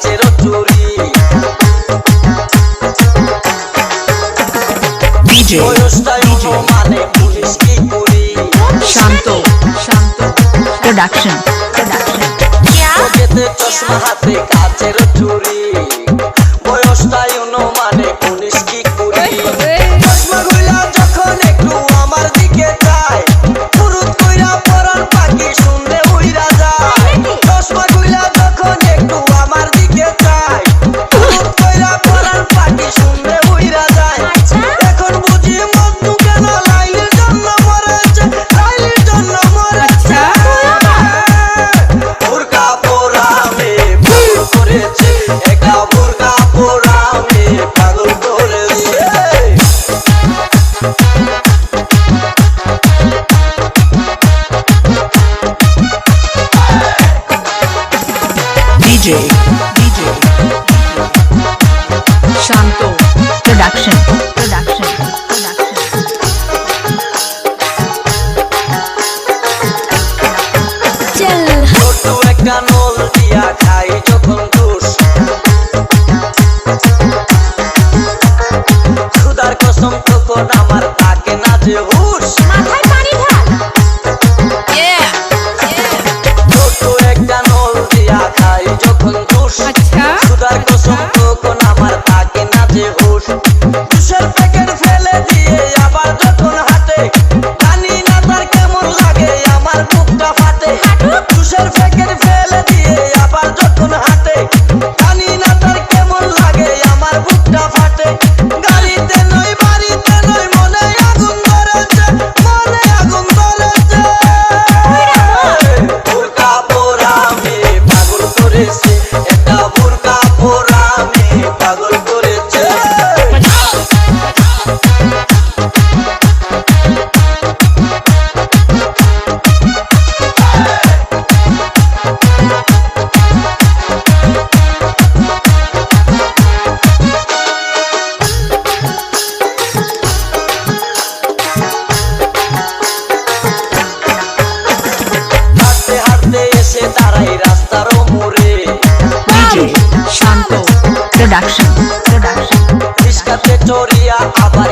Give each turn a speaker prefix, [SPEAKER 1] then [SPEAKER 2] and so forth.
[SPEAKER 1] নাচের চুরি। মানে পুলিশ
[SPEAKER 2] শান্ত শান্ত। প্রোডাকশন
[SPEAKER 1] প্রোডাকশন চশমা হাতে
[SPEAKER 2] DJ.
[SPEAKER 1] এসে দাঁড়াই রাস্তার মোড়ে
[SPEAKER 2] শান্ত প্রোডাকশন
[SPEAKER 1] রিস্কাতে চড়িয়া আবার